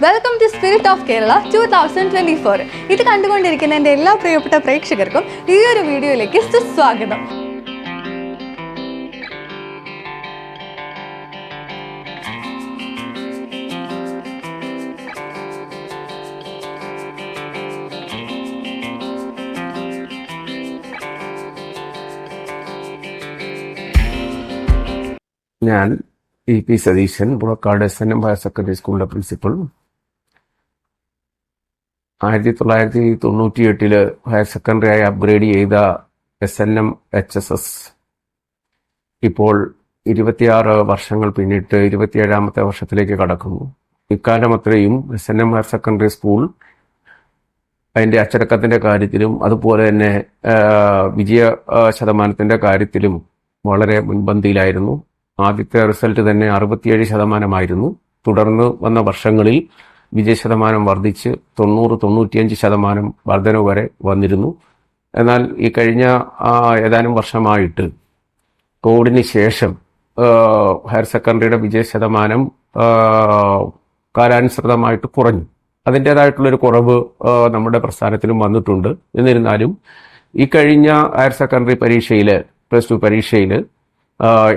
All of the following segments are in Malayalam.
Welcome to spirit of Kerala two thousand twenty four ഇത് കണ്ടുകൊണ്ടിരിക്കുന്ന എന്റെ എല്ലാ പ്രിയപ്പെട്ട പ്രേക്ഷകർക്കും ഈ ഒരു വീഡിയോയിലേക്ക് സുസ്വാഗതം. ഞാൻ E P Satheesan Purakkad S N M higher secondary സ്കൂളിലെ പ്രിൻസിപ്പൽ ആയിരത്തി തൊള്ളായിരത്തി തൊണ്ണൂറ്റി എട്ടിൽ ഹയർ സെക്കൻഡറി ആയി അപ്ഗ്രേഡ് ചെയ്ത S N M H S S. ഇപ്പോൾ ഇരുപത്തിയാറ് വർഷങ്ങൾ പിന്നിട്ട് ഇരുപത്തിയേഴാമത്തെ വർഷത്തിലേക്ക് കടക്കുന്നു. ഇക്കാലം അത്രയും S N M higher secondary school അതിന്റെ അച്ചടക്കത്തിന്റെ കാര്യത്തിലും അതുപോലെ തന്നെ വിജയ ശതമാനത്തിന്റെ കാര്യത്തിലും വളരെ മുൻപന്തിയിലായിരുന്നു. ആദ്യത്തെ റിസൾട്ട് തന്നെ അറുപത്തിയേഴ് ശതമാനമായിരുന്നു. തുടർന്ന് വന്ന വർഷങ്ങളിൽ വിജയ ശതമാനം വർദ്ധിച്ച് തൊണ്ണൂറ് തൊണ്ണൂറ്റിയഞ്ച് ശതമാനം വർധനവ് വരെ വന്നിരുന്നു. എന്നാൽ ഈ കഴിഞ്ഞ ഏതാനും വർഷമായിട്ട് കോവിഡിന് ശേഷം ഹയർ സെക്കൻഡറിയുടെ വിജയ ശതമാനം കാലാനുസൃതമായിട്ട് കുറഞ്ഞു. അതിന്റെതായിട്ടുള്ളൊരു കുറവ് നമ്മുടെ പ്രസ്ഥാനത്തിലും വന്നിട്ടുണ്ട്. എന്നിരുന്നാലും ഈ കഴിഞ്ഞ ഹയർ സെക്കൻഡറി പരീക്ഷയിൽ പ്ലസ് ടു പരീക്ഷയിൽ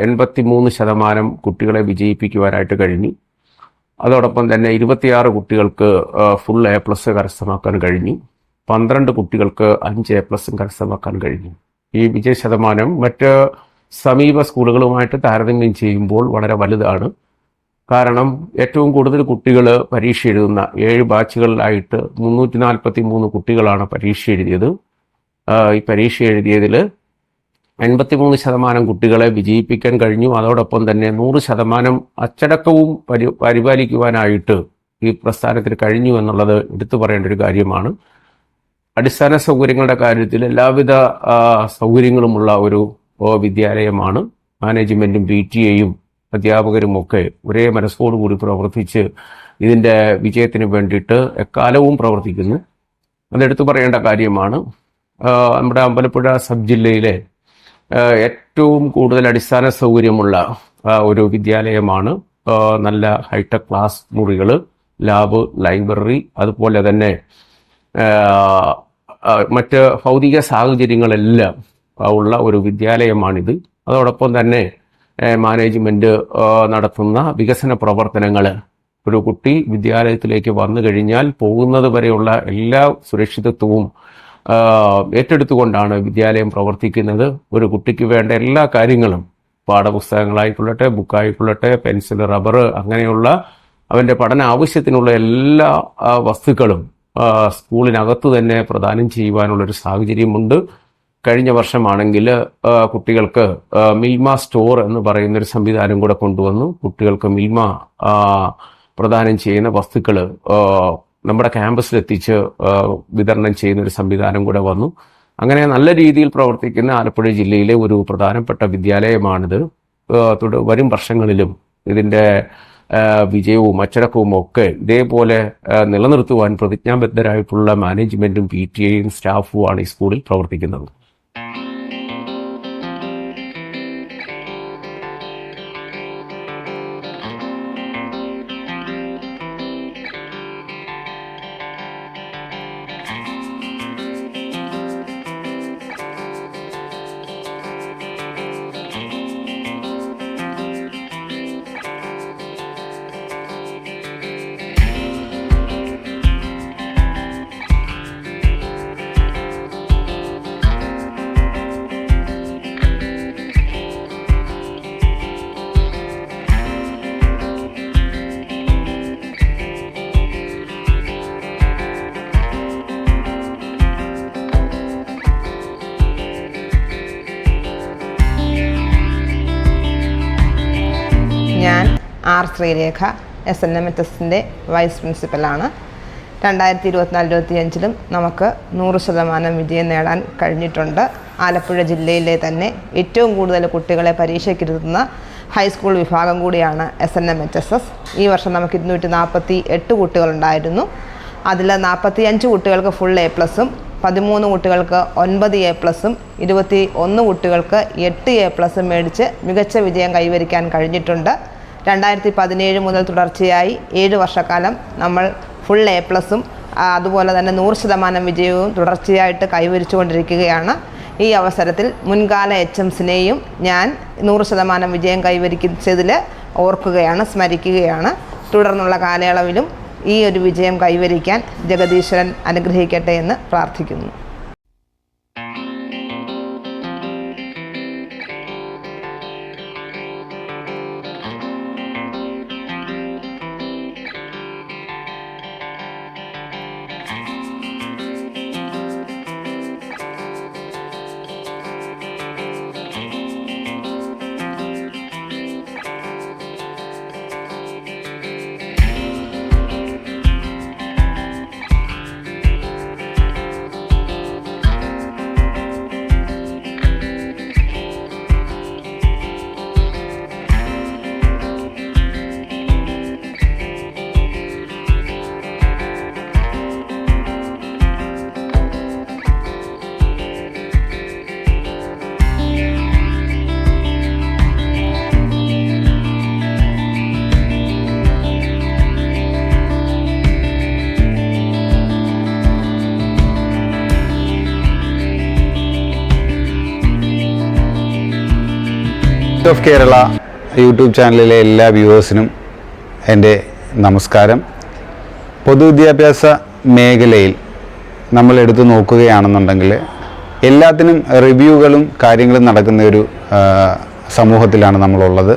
എൺപത്തി മൂന്ന് ശതമാനം കുട്ടികളെ വിജയിപ്പിക്കുവാനായിട്ട് കഴിഞ്ഞു. അതോടൊപ്പം തന്നെ ഇരുപത്തിയാറ് കുട്ടികൾക്ക് ഫുൾ എ പ്ലസ് കരസ്ഥമാക്കാൻ കഴിഞ്ഞു. പന്ത്രണ്ട് കുട്ടികൾക്ക് അഞ്ച് എ പ്ലസും കരസ്ഥമാക്കാൻ കഴിഞ്ഞു. ഈ വിജയ ശതമാനം മറ്റ് സമീപ സ്കൂളുകളുമായിട്ട് താരതമ്യം ചെയ്യുമ്പോൾ വളരെ വലുതാണ്. കാരണം ഏറ്റവും കൂടുതൽ കുട്ടികൾ പരീക്ഷ എഴുതുന്ന ഏഴ് ബാച്ചുകളിലായിട്ട് മുന്നൂറ്റി നാൽപ്പത്തി മൂന്ന് കുട്ടികളാണ് പരീക്ഷ എഴുതിയത്. ഈ പരീക്ഷ എഴുതിയതിൽ എൺപത്തിമൂന്ന് ശതമാനം കുട്ടികളെ വിജയിപ്പിക്കാൻ കഴിഞ്ഞു. അതോടൊപ്പം തന്നെ നൂറ് ശതമാനം അച്ചടക്കവും പരി പരിപാലിക്കുവാനായിട്ട് ഈ പ്രസ്ഥാനത്തിന് കഴിഞ്ഞു എന്നുള്ളത് എടുത്തു പറയേണ്ട ഒരു കാര്യമാണ്. അടിസ്ഥാന സൗകര്യങ്ങളുടെ കാര്യത്തിൽ എല്ലാവിധ സൗകര്യങ്ങളുമുള്ള ഒരു വിദ്യാലയമാണ്. മാനേജ്മെന്റും പി ടി എയും അധ്യാപകരും ഒക്കെ ഒരേ മനസ്സോടുകൂടി പ്രവർത്തിച്ച് ഇതിന്റെ വിജയത്തിന് വേണ്ടിയിട്ട് എക്കാലവും പ്രവർത്തിക്കുന്നു. അതെടുത്തു പറയേണ്ട കാര്യമാണ്. നമ്മുടെ അമ്പലപ്പുഴ സബ് ജില്ലയിലെ ഏറ്റവും കൂടുതൽ അടിസ്ഥാന സൗകര്യമുള്ള ഒരു വിദ്യാലയമാണ്. നല്ല ഹൈടെക് ക്ലാസ് മുറികൾ ലാബ് ലൈബ്രറി അതുപോലെ തന്നെ മറ്റ് ഭൗതിക സാഹചര്യങ്ങളെല്ലാം ഉള്ള ഒരു വിദ്യാലയമാണിത്. അതോടൊപ്പം തന്നെ മാനേജ്മെന്റ് നടത്തുന്ന വികസന പ്രവർത്തനങ്ങൾ ഒരു കുട്ടി വിദ്യാലയത്തിലേക്ക് വന്നു കഴിഞ്ഞാൽ പോകുന്നത് വരെയുള്ള എല്ലാ സുരക്ഷിതത്വവും ഏറ്റെടുത്തുകൊണ്ടാണ് വിദ്യാലയം പ്രവർത്തിക്കുന്നത്. ഒരു കുട്ടിക്ക് വേണ്ട എല്ലാ കാര്യങ്ങളും പാഠപുസ്തകങ്ങളായിക്കൊള്ളട്ടെ ബുക്കായിക്കൊള്ളട്ടെ പെൻസിൽ റബ്ബർ അങ്ങനെയുള്ള അവന്റെ പഠന ആവശ്യത്തിനുള്ള എല്ലാ വസ്തുക്കളും സ്കൂളിനകത്ത് തന്നെ പ്രദാനം ചെയ്യുവാനുള്ള ഒരു സാഹചര്യമുണ്ട്. കഴിഞ്ഞ വർഷമാണെങ്കിൽ കുട്ടികൾക്ക് മിൽമ സ്റ്റോർ എന്ന് പറയുന്ന ഒരു സംവിധാനം കൂടെ കൊണ്ടുവന്നു. കുട്ടികൾക്ക് മിൽമ പ്രദാനം ചെയ്യുന്ന വസ്തുക്കൾ നമ്മുടെ ക്യാമ്പസിലെത്തിച്ച് വിതരണം ചെയ്യുന്ന ഒരു സംവിധാനം കൂടെ വന്നു. അങ്ങനെ നല്ല രീതിയിൽ പ്രവർത്തിക്കുന്ന ആലപ്പുഴ ജില്ലയിലെ ഒരു പ്രധാനപ്പെട്ട വിദ്യാലയമാണിത്. വരും വർഷങ്ങളിലും ഇതിന്റെ വിജയവും അച്ചടക്കവും ഒക്കെ ഇതേപോലെ നിലനിർത്തുവാൻ പ്രതിജ്ഞാബദ്ധരായിട്ടുള്ള മാനേജ്മെന്റും പി ടി എയും സ്റ്റാഫുമാണ് ഈ സ്കൂളിൽ പ്രവർത്തിക്കുന്നത്. Sreerekha S N M H എസിന്റെ വൈസ് പ്രിൻസിപ്പലാണ്. രണ്ടായിരത്തി ഇരുപത്തിനാല് ഇരുപത്തിയഞ്ചിലും നമുക്ക് നൂറ് ശതമാനം വിജയം നേടാൻ കഴിഞ്ഞിട്ടുണ്ട്. ആലപ്പുഴ ജില്ലയിലെ തന്നെ ഏറ്റവും കൂടുതൽ കുട്ടികളെ പരീക്ഷയ്ക്കിരുത്തുന്ന ഹൈസ്കൂൾ വിഭാഗം കൂടിയാണ് S N M H S S ഈ വർഷം നമുക്ക് ഇരുന്നൂറ്റി നാൽപ്പത്തി എട്ട് കുട്ടികളുണ്ടായിരുന്നു. അതിൽ നാൽപ്പത്തി അഞ്ച് കുട്ടികൾക്ക് ഫുൾ എ പ്ലസും പതിമൂന്ന് കുട്ടികൾക്ക് ഒൻപത് എ പ്ലസും ഇരുപത്തി ഒന്ന് കുട്ടികൾക്ക് എട്ട് എ പ്ലസും മേടിച്ച് മികച്ച വിജയം കൈവരിക്കാൻ കഴിഞ്ഞിട്ടുണ്ട്. രണ്ടായിരത്തി പതിനേഴ് മുതൽ തുടർച്ചയായി ഏഴ് വർഷക്കാലം നമ്മൾ ഫുൾ എ പ്ലസും അതുപോലെ തന്നെ നൂറ് ശതമാനം വിജയവും തുടർച്ചയായിട്ട് കൈവരിച്ചുകൊണ്ടിരിക്കുകയാണ്. ഈ അവസരത്തിൽ മുൻകാല എച്ച് എംസിനെയും ഞാൻ നൂറ് ശതമാനം വിജയം കൈവരിച്ചതിൽ ഓർക്കുകയാണ് സ്മരിക്കുകയാണ്. തുടർന്നുള്ള കാലയളവിലും ഈ ഒരു വിജയം കൈവരിക്കാൻ ജഗദീശ്വരൻ അനുഗ്രഹിക്കട്ടെ എന്ന് പ്രാർത്ഥിക്കുന്നു. ഓഫ് കേരള യൂട്യൂബ് ചാനലിലെ എല്ലാ വ്യൂവേഴ്സിനും എന്റെ നമസ്കാരം. പൊതുവിദ്യാഭ്യാസ മേഖലയിൽ നമ്മൾ എടുത്തു നോക്കുകയാണെന്നുണ്ടെങ്കിൽ എല്ലാത്തിനും റിവ്യൂകളും കാര്യങ്ങളും നടക്കുന്ന ഒരു സമൂഹത്തിലാണ് നമ്മളുള്ളത്.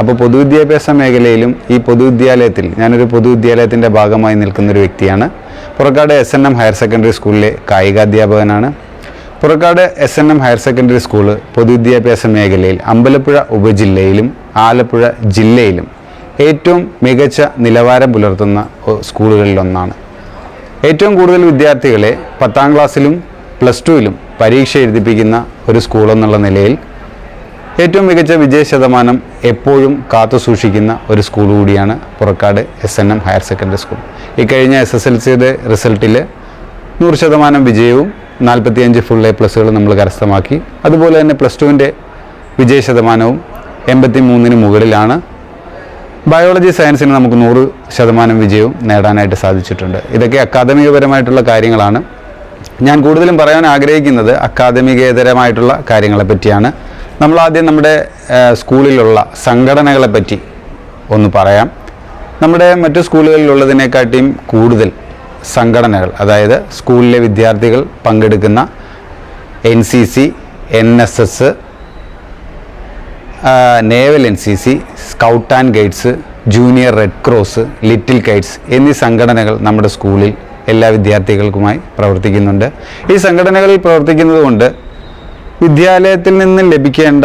അപ്പോൾ പൊതുവിദ്യാഭ്യാസ മേഖലയിലും ഈ പൊതുവിദ്യാലയത്തിൽ ഞാനൊരു പൊതുവിദ്യാലയത്തിന്റെ ഭാഗമായി നിൽക്കുന്നൊരു വ്യക്തിയാണ്. Purakkad S N M higher secondary സ്കൂളിലെ കായികാധ്യാപകനാണ്. Purakkad S N M higher secondary school പൊതുവിദ്യാഭ്യാസ മേഖലയിൽ അമ്പലപ്പുഴ ഉപജില്ലയിലും ആലപ്പുഴ ജില്ലയിലും ഏറ്റവും മികച്ച നിലവാരം പുലർത്തുന്ന സ്കൂളുകളിലൊന്നാണ്. ഏറ്റവും കൂടുതൽ വിദ്യാർത്ഥികളെ പത്താം ക്ലാസ്സിലും പ്ലസ് ടുവിലും പരീക്ഷ എഴുതിപ്പിക്കുന്ന ഒരു സ്കൂളെന്നുള്ള നിലയിൽ ഏറ്റവും മികച്ച വിജയ ശതമാനം എപ്പോഴും കാത്തു സൂക്ഷിക്കുന്ന ഒരു സ്കൂൾ കൂടിയാണ് Purakkad S N M higher secondary school ഇക്കഴിഞ്ഞ എസ് എസ് എൽ സിയുടെ റിസൾട്ടിൽ നൂറ് ശതമാനം വിജയവും നാൽപ്പത്തിയഞ്ച് ഫുൾ എ പ്ലസുകൾ നമ്മൾ കരസ്ഥമാക്കി. അതുപോലെ തന്നെ പ്ലസ് ടുവിന്റെ വിജയ ശതമാനവും എൺപത്തി മൂന്നിന് മുകളിലാണ് ബയോളജി സയൻസിന് നമുക്ക് നൂറ് ശതമാനം വിജയവും നേടാനായിട്ട് സാധിച്ചിട്ടുണ്ട്. ഇതൊക്കെ അക്കാദമികപരമായിട്ടുള്ള കാര്യങ്ങളാണ്. ഞാൻ കൂടുതലും പറയാൻ ആഗ്രഹിക്കുന്നത് അക്കാദമികേതരമായിട്ടുള്ള കാര്യങ്ങളെ പറ്റിയാണ്. നമ്മൾ ആദ്യം നമ്മുടെ സ്കൂളിലുള്ള സംഘടനകളെ പറ്റി ഒന്ന് പറയാം. നമ്മുടെ മറ്റു സ്കൂളുകളിലുള്ളതിനെക്കാട്ടിയും കൂടുതൽ സംഘടനകൾ അതായത് സ്കൂളിലെ വിദ്യാർത്ഥികൾ പങ്കെടുക്കുന്ന N C C N S S naval N C C scout and guides junior red cross little guides എന്നീ സംഘടനകൾ നമ്മുടെ സ്കൂളിൽ എല്ലാ വിദ്യാർത്ഥികൾക്കുമായി പ്രവർത്തിക്കുന്നുണ്ട്. ഈ സംഘടനകളിൽ പ്രവർത്തിക്കുന്നതുകൊണ്ട് വിദ്യാലയത്തിൽ നിന്ന് ലഭിക്കേണ്ട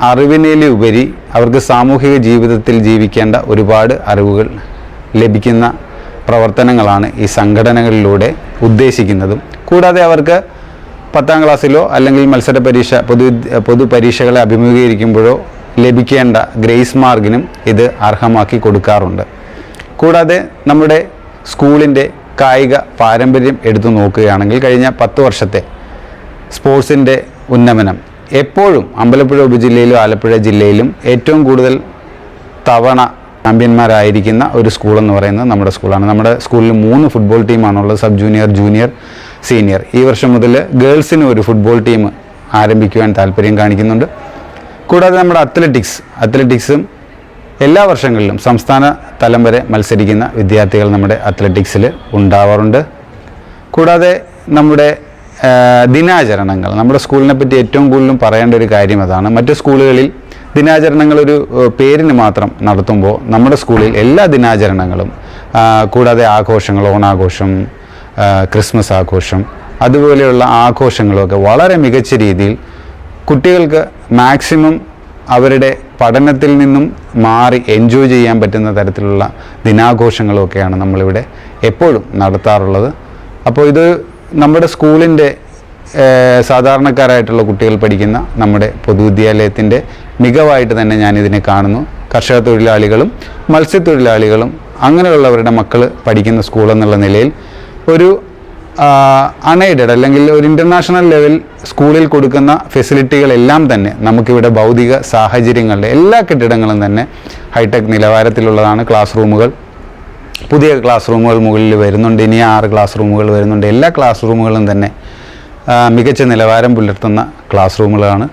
അറിവിനേലുപരി അവർക്ക് സാമൂഹിക ജീവിതത്തിൽ ജീവിക്കേണ്ട ഒരുപാട് അറിവുകൾ ലഭിക്കുന്ന പ്രവർത്തനങ്ങളാണ് ഈ സംഘടനകളിലൂടെ ഉദ്ദേശിക്കുന്നതും. കൂടാതെ അവർക്ക് പത്താം ക്ലാസ്സിലോ അല്ലെങ്കിൽ മത്സര പരീക്ഷ പൊതു പരീക്ഷകളെ അഭിമുഖീകരിക്കുമ്പോഴോ ലഭിക്കേണ്ട ഗ്രേസ് മാർഗിനും ഇത് അർഹമാക്കി കൊടുക്കാറുണ്ട്. കൂടാതെ നമ്മുടെ സ്കൂളിന്റെ കായിക പാരമ്പര്യം എടുത്തു നോക്കുകയാണെങ്കിൽ കഴിഞ്ഞ പത്ത് വർഷത്തെ സ്പോർട്സിന്റെ ഉന്നമനം എപ്പോഴും അമ്പലപ്പുഴ ഉപജില്ലയിലും ആലപ്പുഴ ജില്ലയിലും ഏറ്റവും കൂടുതൽ തവണ ചാമ്പ്യന്മാരായിരിക്കുന്ന ഒരു സ്കൂൾ എന്ന് പറയുന്നത് നമ്മുടെ സ്കൂളാണ് നമ്മുടെ സ്കൂളിൽ മൂന്ന് ഫുട്ബോൾ ടീമാണുള്ളത് സബ് ജൂനിയർ ജൂനിയർ സീനിയർ ഈ വർഷം മുതൽ ഗേൾസിന് ഒരു ഫുട്ബോൾ ടീം ആരംഭിക്കുവാൻ താല്പര്യം കാണിക്കുന്നുണ്ട്. കൂടാതെ നമ്മുടെ അത്ലറ്റിക്സ് അത്ലറ്റിക്സും എല്ലാ വർഷങ്ങളിലും സംസ്ഥാന തലം വരെ മത്സരിക്കുന്ന വിദ്യാർത്ഥികൾ നമ്മുടെ അത്ലറ്റിക്സിൽ ഉണ്ടാവാറുണ്ട്. കൂടാതെ നമ്മുടെ ദിനാചരണങ്ങൾ. നമ്മുടെ സ്കൂളിനെ പറ്റി ഏറ്റവും കൂടുതലും പറയേണ്ട ഒരു കാര്യം അതാണ്. മറ്റു സ്കൂളുകളിൽ ദിനാചരണങ്ങൾ ഒരു പേരിന് മാത്രം നടത്തുമ്പോൾ നമ്മുടെ സ്കൂളിൽ എല്ലാ ദിനാചരണങ്ങളും കൂടാതെ ആഘോഷങ്ങൾ ഓണാഘോഷം ക്രിസ്മസ് ആഘോഷം അതുപോലെയുള്ള ആഘോഷങ്ങളൊക്കെ വളരെ മികച്ച രീതിയിൽ കുട്ടികൾക്ക് മാക്സിമം അവരുടെ പഠനത്തിൽ നിന്നും മാറി എൻജോയ് ചെയ്യാൻ പറ്റുന്ന തരത്തിലുള്ള ദിനാഘോഷങ്ങളൊക്കെയാണ് നമ്മളിവിടെ എപ്പോഴും നടത്താറുള്ളത്. അപ്പോൾ ഇത് നമ്മുടെ സ്കൂളിന്റെ സാധാരണക്കാരായിട്ടുള്ള കുട്ടികൾ പഠിക്കുന്ന നമ്മുടെ പൊതുവിദ്യാലയത്തിന്റെ മികവായിട്ട് തന്നെ ഞാനിതിനെ കാണുന്നു. കർഷക തൊഴിലാളികളും മത്സ്യത്തൊഴിലാളികളും അങ്ങനെയുള്ളവരുടെ മക്കൾ പഠിക്കുന്ന സ്കൂൾ എന്നുള്ള നിലയിൽ ഒരു അൺഎയ്ഡഡ് അല്ലെങ്കിൽ ഒരു ഇന്റർനാഷണൽ ലെവൽ സ്കൂളിൽ കൊടുക്കുന്ന ഫെസിലിറ്റികളെല്ലാം തന്നെ നമുക്കിവിടെ ഭൗതിക സാഹചര്യങ്ങളുടെ എല്ലാ കെട്ടിടങ്ങളും തന്നെ ഹൈടെക് നിലവാരത്തിലുള്ളതാണ്. ക്ലാസ് റൂമുകൾ പുതിയ ക്ലാസ് റൂമുകൾ മുകളിൽ വരുന്നുണ്ട്. ഇനി ആറ് ക്ലാസ് റൂമുകൾ വരുന്നുണ്ട്. എല്ലാ ക്ലാസ് റൂമുകളും തന്നെ മികച്ച നിലവാരം പുലർത്തുന്ന ക്ലാസ് റൂമുകളാണ്.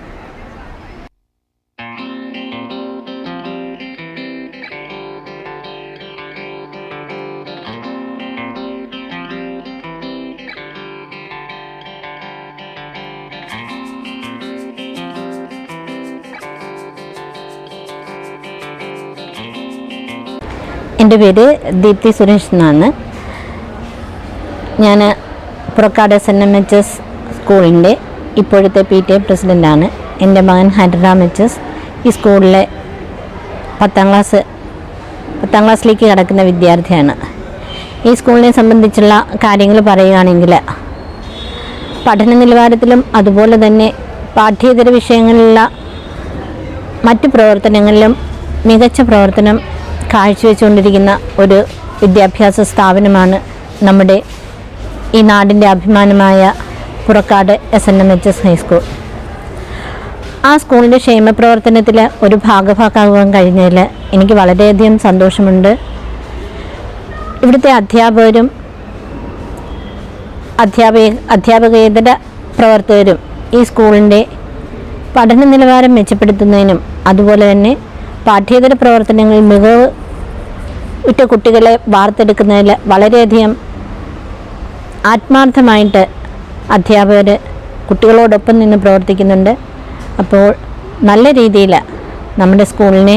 എന്റെ പേര് ദീപ്തി സുരേഷ് എന്നാണ്. ഞാൻ Purakkad S N M H S സ്കൂളിന്റെ ഇപ്പോഴത്തെ പി ടി എ പ്രസിഡന്റാണ്. എന്റെ മകൻ ഹരിറാം എച്ച് ഈ സ്കൂളിലെ പത്താം ക്ലാസ് പത്താം ക്ലാസ്സിലേക്ക് കിടക്കുന്ന വിദ്യാർത്ഥിയാണ്. ഈ സ്കൂളിനെ സംബന്ധിച്ചുള്ള കാര്യങ്ങൾ പറയുകയാണെങ്കിൽ പഠന നിലവാരത്തിലും അതുപോലെ തന്നെ പാഠ്യേതര വിഷയങ്ങളിലുള്ള മറ്റ് പ്രവർത്തനങ്ങളിലും മികച്ച പ്രവർത്തനം കാഴ്ചവെച്ചുകൊണ്ടിരിക്കുന്ന ഒരു വിദ്യാഭ്യാസ സ്ഥാപനമാണ് നമ്മുടെ ഈ നാടിന്റെ അഭിമാനമായ Purakkad S N M H S high school. ആ സ്കൂളിന്റെ ക്ഷേമ പ്രവർത്തനത്തിൽ ഒരു ഭാഗഭാക്കാകാൻ കഴിഞ്ഞതിൽ എനിക്ക് വളരെയധികം സന്തോഷമുണ്ട്. ഇവിടുത്തെ അധ്യാപകരും അധ്യാപക അധ്യാപകേതര പ്രവർത്തകരും ഈ സ്കൂളിന്റെ പഠന നിലവാരം മെച്ചപ്പെടുത്തുന്നതിനും അതുപോലെ തന്നെ പാഠ്യേതര പ്രവർത്തനങ്ങളിൽ മികവ് ഉറ്റ കുട്ടികളെ വാർത്തെടുക്കുന്നതിൽ വളരെയധികം ആത്മാർത്ഥമായിട്ട് അധ്യാപകർ കുട്ടികളോടൊപ്പം നിന്ന് പ്രവർത്തിക്കുന്നുണ്ട്. അപ്പോൾ നല്ല രീതിയിൽ നമ്മുടെ സ്കൂളിനെ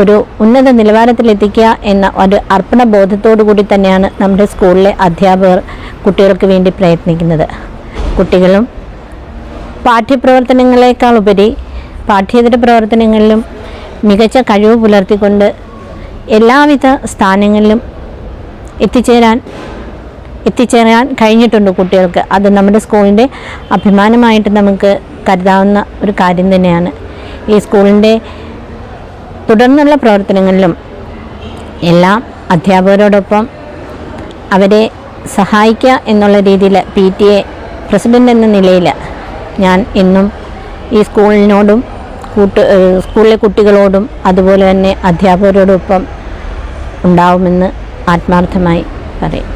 ഒരു ഉന്നത നിലവാരത്തിലെത്തിക്കുക എന്ന ഒരു അർപ്പണ ബോധത്തോടു കൂടി തന്നെയാണ് നമ്മുടെ സ്കൂളിലെ അധ്യാപകർ കുട്ടികൾക്ക് വേണ്ടി പ്രയത്നിക്കുന്നത്. കുട്ടികളും പാഠ്യപ്രവർത്തനങ്ങളെക്കാൾ ഉപരി പാഠ്യേതര പ്രവർത്തനങ്ങളിലും മികച്ച കഴിവ് പുലർത്തിക്കൊണ്ട് എല്ലാവിധ സ്ഥാനങ്ങളിലും എത്തിച്ചേരാൻ എത്തിച്ചേരാൻ കഴിഞ്ഞിട്ടുണ്ട് കുട്ടികൾക്ക്. അത് നമ്മുടെ സ്കൂളിന്റെ അഭിമാനമായിട്ട് നമുക്ക് കരുതാവുന്ന ഒരു കാര്യം തന്നെയാണ്. ഈ സ്കൂളിന്റെ തുടർന്നുള്ള പ്രവർത്തനങ്ങളിലും എല്ലാം അധ്യാപകരോടൊപ്പം അവരെ സഹായിക്കുക എന്നുള്ള രീതിയിൽ പി ടി എ പ്രസിഡന്റ് എന്ന നിലയിൽ ഞാൻ എന്നും ഈ സ്കൂളിനോടും കൂട്ട് സ്കൂളിലെ കുട്ടികളോടും അതുപോലെ തന്നെ അധ്യാപകരോടൊപ്പം ഉണ്ടാവുമെന്ന് ആത്മാർത്ഥമായി പറയും.